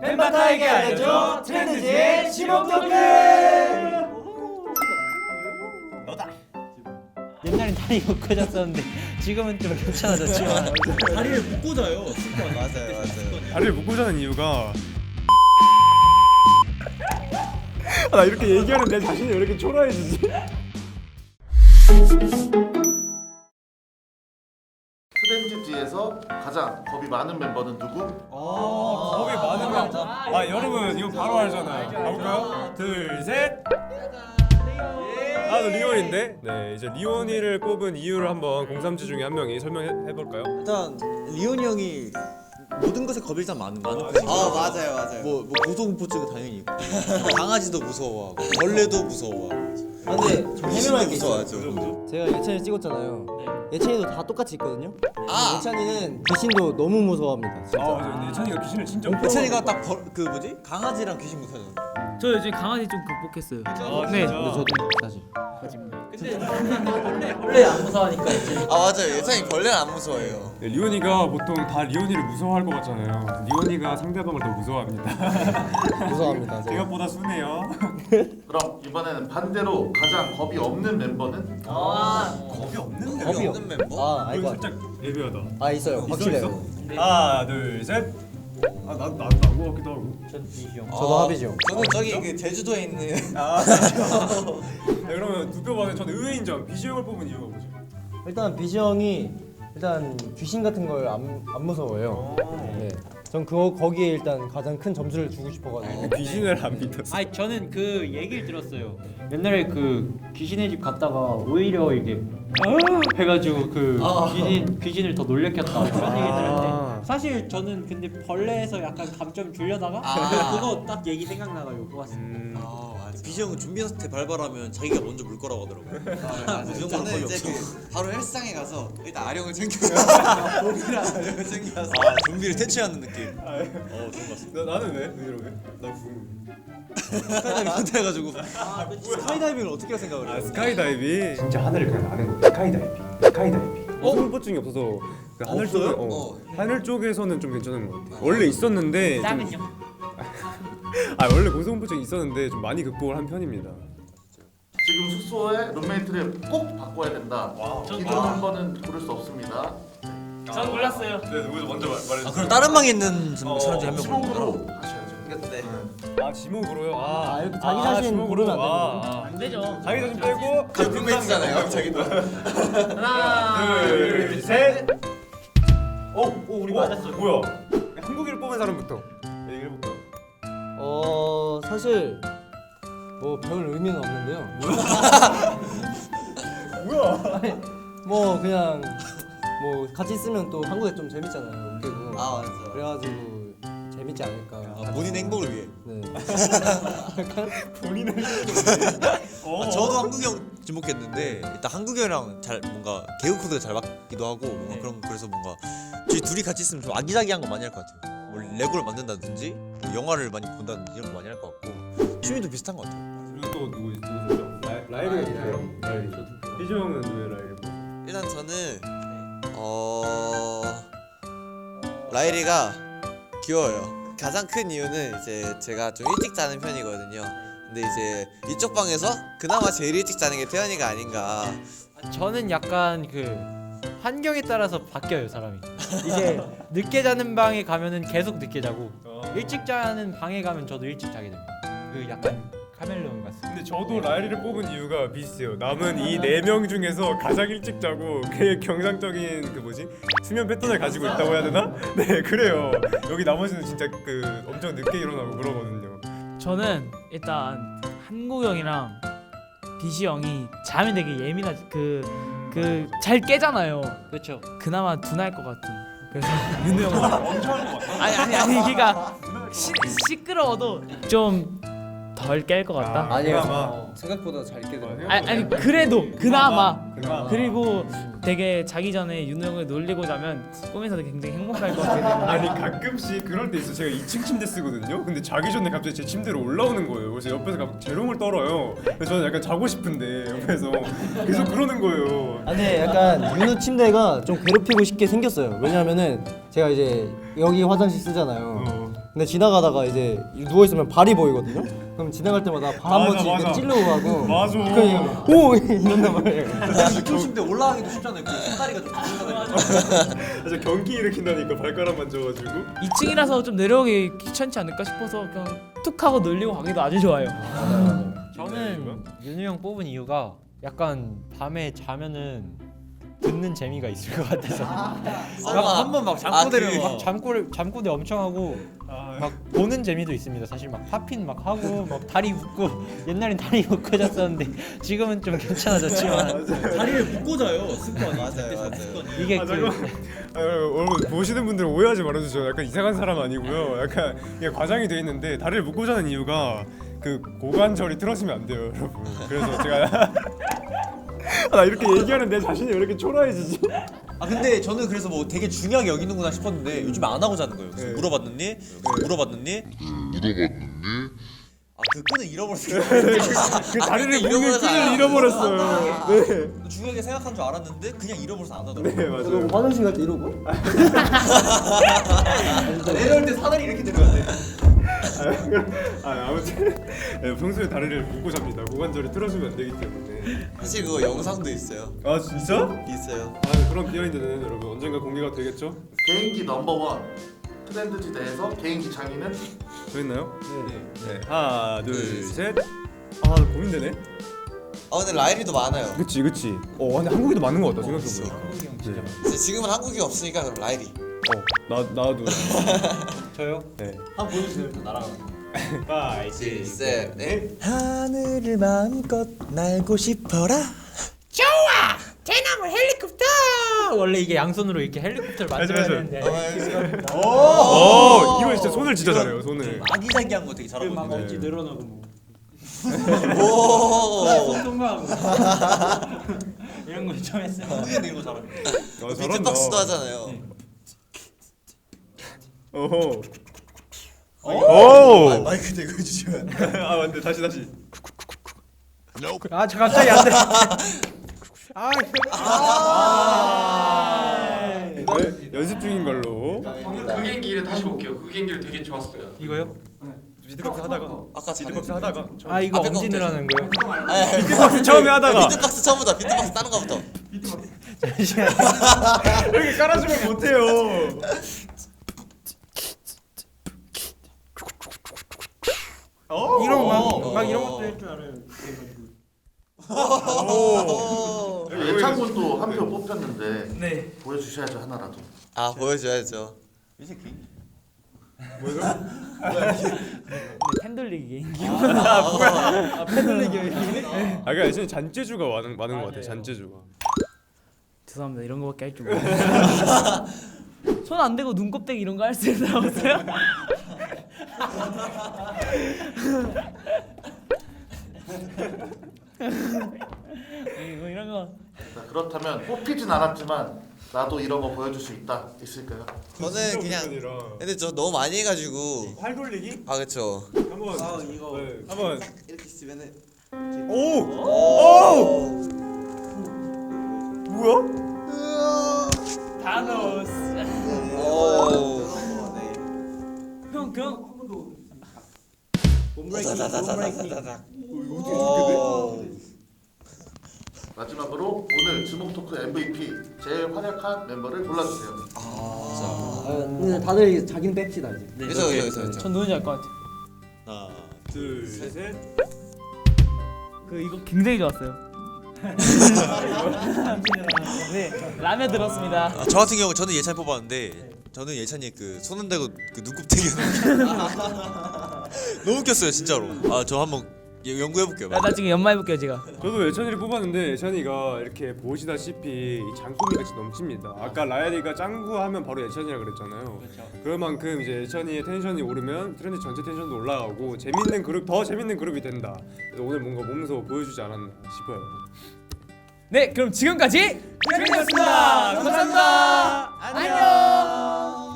팬바타에게 알려줘 트렌드지의 심업 토크 옛날엔 다리가 커졌었는데 지금은 좀 괜찮아졌지만 다리를 묶고 자요. 맞아요, 맞아요. 다리를 묶고 자는 이유가 아, 나 이렇게 얘기하는 내 자신이 왜 이렇게 초라해지지? 트렌디지에서 가장 겁이 많은 멤버는 누구? 겁이 많으면 아 여러분 이거 바로 알잖아요 가볼까요? 둘셋 나도 리온인데 네 이제 리온이를 꼽은 이유를 한번 공삼지 중에 한 명이 설명해 볼까요? 일단 리온이 형이 모든 것에 겁이 일단 많은 많은 편이고. 아 맞아요 맞아요. 뭐, 뭐 고소공포증은 당연히 있고 강아지도 무서워하고 벌레도 무서워하고 아, 근데 좀 해명할 게 있어요 무서워하죠. 제가 예찬이 찍었잖아요 예찬이도 다 똑같이 있거든요. 아! 예찬이는 귀신도 너무 무서워합니다 진짜. 아 맞아 예찬이가 귀신을 진짜 해찬이가 딱 그 뭐지? 강아지랑 귀신 무서워하잖아. 저 요즘 강아지 좀 극복했어요. 아, 네. 근데 저도 사실 원래 안 무서워하니까 이제. 아 맞아요. 예찬이 벌레는 안 무서워해요. 네, 리온이가 보통 다 리온이를 무서워할 것 같잖아요. 리온이가 상대방을 더 무서워합니다. 무서워합니다 제가 생각보다 순해요. 그럼 이번에는 반대로 가장 겁이 없는 멤버는? 겁이 없는 겁이 겁이 없는 멤버? 아 이건 왔 살짝 예비하다. 아 있어요. 확실해요. 하나 둘 셋 아, 나, 나, 나온 것 같기도 하고. 저도 합이죠 어, 저는 저기 그 제주도에 있는 아, 네, 그러면 두표 받은 저는 의외인 점 비주얼을 뽑은 이유가 뭐죠? 일단 비지 형이 일단 귀신 같은 걸 안 안 무서워해요. 네. 전 그거 거기에 일단 가장 큰 점수를 주고 싶어가지고. 귀신을 안 믿었어. 아니 저는 그 얘기를 들었어요. 옛날에 그 귀신의 집 갔다가 오히려 이게 아! 해가지고 그 귀신 귀신을 더 놀래켰다. 그런 얘기 들었는데 사실 저는 근데 벌레에서 약간 감점 줄려다가 아. 그거 딱 얘기 생각나가지고 뽑았습니다. 아 맞아. 비지 형은 준비 상태 발발하면 자기가 먼저 물 거라고 하더라고요. 그 정도는 저는 겁이 이제. 그 바로 헬스장에 가서 일단 아령을 챙겨요. 몸이랑 아령을 챙겨서 아 좀비를 퇴치하는 느낌. 어 좋은 것 같습니다. 나, 나는 왜? 의외로 왜? 나 궁금해 스카이다이빙 선택해가지고 스카이다이빙을 어떻게 생각을 해요? 아 스카이다이빙 진짜 하늘을 그냥 나는 거야 스카이다이빙 스카이다이빙 어? 공포증이 없어서 그 하늘 쪽에 없어요? 어, 하늘 쪽에서는 좀 괜찮은 것 같아 원래 있었는데 좀, 땀은요? 아 원래 고소공포증이 있었는데 좀 많이 극복을 한 편입니다 지금 숙소에 룸메이트를 꼭 바꿔야 된다. 기존 멤버는 고를 수 없습니다. 전 몰랐어요. 네 누구 먼저 말해주세요 아 그럼 다른 방에 있는 사람 중에 한명 지목으로 하셔야죠. 네. 아 지목으로요? 아, 아, 이렇게 자기 자신. 고르면 안 아, 아. 안 되죠. 자기 자신 빼고 그 룸메이트잖아요. 자기도. 하나 둘 셋 오, 오 우리 맞았어. 뭐야 한국인을 뽑은 사람부터 얘기를 해볼까요? 어 사실 뭐 별 의미는 없는데요 뭐야 뭐 그냥 뭐 같이 있으면 또 한국에 좀 재밌잖아요 웃기고 아 맞아. 그래가지고 재밌지 않을까 아, 본인 행복을 위해. 네. 본인을 어. 아, 저도 한국이 형 주목했는데 일단 한국이 형이랑 잘 뭔가 개그 코드가 잘 맞기도 하고 뭔가 그런 그래서 뭔가 저희 둘이 같이 있으면 좀 아기자기한 거 많이 할 것 같아요. 뭐 레고를 만든다든지 뭐 영화를 많이 본다든지 이런 거 많이 할 것 같고 취미도 비슷한 것 같아요. 그리고 또 누구 누구세요? 라이브가 있어요 라이브 희주 형은 왜 라이브? 일단 저는 어 라일이가 귀여워요. 가장 큰 이유는 이제 제가 좀 일찍 자는 편이거든요. 근데 이제 이쪽 방에서 그나마 제일 일찍 자는 게 태연이가 아닌가. 저는 약간 그 환경에 따라서 바뀌어요 사람이. 이제 늦게 자는 방에 가면은 계속 늦게 자고 일찍 자는 방에 가면 저도 일찍 자게 됩니다. 그 약간 카멜레온 같습니다. 근데 저도 라이리를 뽑은 이유가 비슷해요. 남은 이 네 명 중에서 가장 일찍 자고 그 경상적인 그 뭐지 수면 패턴을 가지고 있다고 해야 되나? 네 그래요. 여기 나머지는 진짜 그 엄청 늦게 일어나고 그러거든요. 저는 일단 한국 형이랑 비시 형이 잠이 되게 예민하지 그 그 잘 깨잖아요. 그렇죠. 그나마 둔할 것 같은. 그래서 윤우 형은 아니 아니 아니 그러니까 시, 시끄러워도 좀 덜 깰 것 같다. 아니요 그나마. 생각보다 잘깨 돼요 아니, 아니 그래도 그나마 그나마. 그리고 되게 자기 전에 윤우 형을 놀리고 자면 꿈에서 도 굉장히 행복할 것 때문에 아니 가끔씩 그럴 때 있어. 제가 2층 침대 쓰거든요. 근데 자기 전에 갑자기 제 침대로 올라오는 거예요. 그래서 옆에서 갑자기 재롱을 떨어요. 그래서 저는 약간 자고 싶은데 옆에서 계속 그러는 거예요. 아, 근데 약간 윤우 침대가 좀 괴롭히고 싶게 생겼어요 왜냐면은 제가 이제 여기 화장실 쓰잖아요 어. 근데 지나가다가 이제 누워 있으면 발이 보이거든요. 그럼 지나갈 때마다 발 한 맞아, 번씩 이렇게 맞아. 찌르고 가고. 맞아. 그냥 오 이런단 말이에요. 미끄러진데 올라가기도 쉽잖아요. 그 손다리가 좀 길잖아요. 진짜 경기 일으킨다니까 발가락 만져가지고 2층이라서 좀 내려오기 귀찮지 않을까 싶어서 그냥 툭 하고 늘리고 가기도 아주 좋아요. 저는 윤우 형 뽑은 이유가 약간 밤에 자면은 듣는 재미가 있을 것 같아서 막 한번 막 잠꼬대를 아, 그- 막 잠꼬를 잠꼬대 엄청 하고 막 보는 재미도 있습니다. 사실 막 팝핀 막 하고 막 다리 묶고 옛날엔 다리 묶고 잤었는데 지금은 좀 괜찮아졌지만 다리를 묶고 자요. 습관. 맞아요 맞아요 이게 아 그 잠깐 아, 여러분 보시는 분들 오해하지 말아주세요 약간 이상한 사람 아니고요 약간 이게 과장이 돼 있는데 다리를 묶고 자는 이유가 그 고관절이 틀어지면 안 돼요 여러분 그래서 제가 아, 나 이렇게 얘기하는 내 자신이 왜 이렇게 초라해지지? 아 근데 저는 그래서 뭐 되게 중요하게 여기는구나 싶었는데 요즘 안 하고 자는 거예요. 그래서 네. 물어봤느니 물어봤느니 물어봤느니 아그 끈을 잃어버렸어요. 그 다리를 묶는 잃어버려서 끈을 안 잃어버렸어요 네, 중요하게 생각한 줄 알았는데 그냥 잃어버려서 안 하더라고요. 네 맞아요 화장실 갈 때 이러고? 내려올 때 사다리 이렇게 내려야 돼. 아 아무튼 네, 평소에 다리를 묶고 잡니다. 고관절이 틀어지면 안 되기 때문에. 사실 그거 영상도 있어요? 아 진짜? 있어요. 아 그런 비하인드는 여러분 언젠가 공개가 되겠죠? 개인기 넘버원. 트렌드지 대에서 개인기 장인은? 저 있나요? 네. 네. 하나 둘 셋 아 고민되네. 아 근데 라일이도 많아요. 그치 그치. 어 근데 한국에도 많은 것 같다 생각해보니까 네. 근데 지금은 한국이 없으니까 그럼 라일이. 어 나 나도 저요. 네 한번 보여주세요. 나랑. 파이 셋 넷. 하늘을 마음껏 날고 싶어라. 원래 이게 양손으로 이렇게 헬리콥터를 만들어야 맞아. 되는데 오 이거 진짜 손을 진짜 잘해요 손을 아기자기한 거 되게 잘하고 막 있는데. 엄지 늘어나고 뭐 오손 통과하고 이런 거 좀 했어요. 이런 거 잘하고. 아, 잘한다 비트박스도 하잖아요 오호 아, 오! 마이크 대고 해주시면. 아 맞네 다시 다시 아, 저 갑자기 안 돼. 네, 연습 중인 걸로 방금 그 개인기를 다시 볼게요. 그 개인기를 되게 좋았어요. 이거요? 비트박스 하다가 아까 비트박스 잘했는데. 하다가 아, 이거 앞에 엄지 거 늘어나는 거요? 아니, 아니, 비트박스 처음에 하다가 비트박스 처음부터 비트박스 다른 거부터 잠시만. 이렇게 깔아주면 못해요 이런 막, 막 이런 것도 할줄 알아요. 예찬군도 한 표 뽑혔는데 네. 보여주셔야죠 하나라도. 아 보여줘야죠 팬돌리기 개인기. 아 그러니까 예전에 잔재주가 많은, 많은 것 같아 잔재주가 죄송합니다. 이런 거밖에 할 줄 몰라요. 손 안 대고 눈곱대기 이런 거 할 수 있어요? 없어요? 이거 이런 거 자, 그렇다면 뽑히진 않았지만 나도 이런 거 보여줄 수 있다 있을까요? 저는 그냥 아니라 근데 저 너무 많이 해가지고 활 돌리기? 아 그쵸 한번 아, 이거. 네, 한번 이렇게 쓰면은 오! 오! 뭐야? 다다다다다다다 마지막으로 오늘 주목 토크 MVP 제일 활약한 멤버를 골라주세요. 아, 근데 다들 자기는 뺍시다 이제. 그쵸 그쵸 그쵸 전 누군지 알 것 같아. 하나. 둘 셋 그 이거 굉장히 좋았어요. 네 라면 들었습니다. 아, 저 같은 경우 저는 예찬 뽑았는데 저는 예찬이 그손 흔들고 그 눈곱 대기 너무 웃겼어요 진짜로. 아 저 한번 연구해 볼게요. 나, 나 지금 연말 해볼게요 제가. 저도 예찬이를 뽑았는데 예찬이가 이렇게 보시다시피 이 장꾸미 같이 넘칩니다. 아까 라연이가 짱구 하면 바로 예찬이라 그랬잖아요. 그럴 만큼 이제 예찬이의 텐션이 오르면 트렌드 전체 텐션도 올라가고 재밌는 그룹 더 재밌는 그룹이 된다. 그래서 오늘 뭔가 몸소 보여주지 않았나 싶어요. 네 그럼 지금까지 트렌드였습니다. 감사합니다. 안녕.